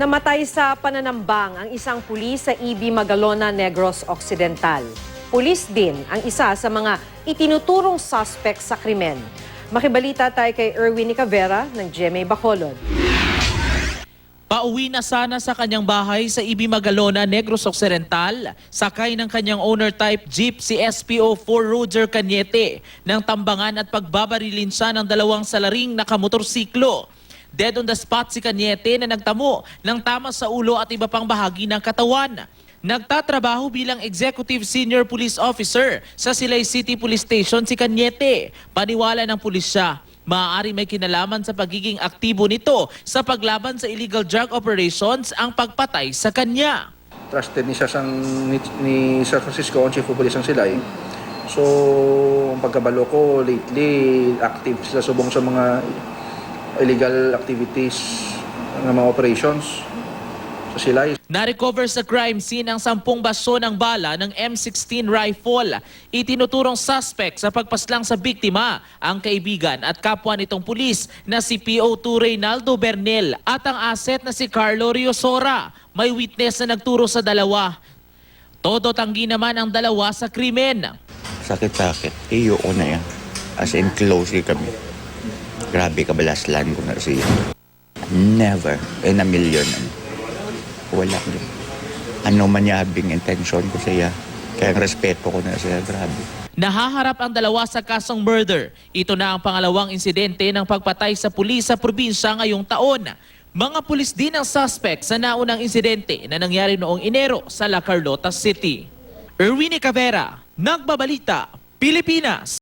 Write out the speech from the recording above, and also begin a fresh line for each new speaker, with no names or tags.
Namatay sa pananambang ang isang pulis sa EB Magalona, Negros Occidental. Pulis din ang isa sa mga itinuturong suspect sa krimen. Makibalita tayo kay Erwin Nicavera ng GMA Bacolod.
Pauwi na sana sa kanyang bahay sa Ibi Magalona, Negros Occidental, sakay ng kanyang owner-type jeep si SPO4 Roger Cañete ng tambangan at pagbabarilin siya ng dalawang salaring nakamotorsiklo. Dead on the spot si Cañete na nagtamo ng tama sa ulo at iba pang bahagi ng katawan. Nagtatrabaho bilang Executive Senior Police Officer sa Silay City Police Station si Cañete. Paniwala ng pulisya, maaari may kinalaman sa pagiging aktibo nito sa paglaban sa illegal drug operations ang pagpatay sa kanya.
trusted ni siya sang ni, ni Sir Francisco ang chief of police ang sila eh. So, ang pagkabalo ko lately active sila subong sa mga illegal activities ng mga operations sa Silay.
Na-recover sa crime scene ang sampung baso ng bala ng M16 rifle. Itinuturong suspect sa pagpaslang sa biktima ang kaibigan at kapwa nitong pulis na si PO2 Reynaldo Bernel at ang asset na si Carlo Riosora. May witness na nagturo sa dalawa. Todo tanggi naman ang dalawa sa krimen.
Sakit-sakit. Iyo ko na yan. As in, close kami. Grabe kabalaslan ko na siya. Never in a million. Wala yun. Ano manyabing intention ko siya. Kaya respeto ko na siya. Grabe.
Nahaharap ang dalawa sa kasong murder. Ito na ang pangalawang insidente ng pagpatay sa pulis sa probinsya ngayong taon. Mga pulis din ang suspect sa naunang insidente na nangyari noong Enero sa La Carlota City. Erwin Cavera, Nagbabalita, Pilipinas.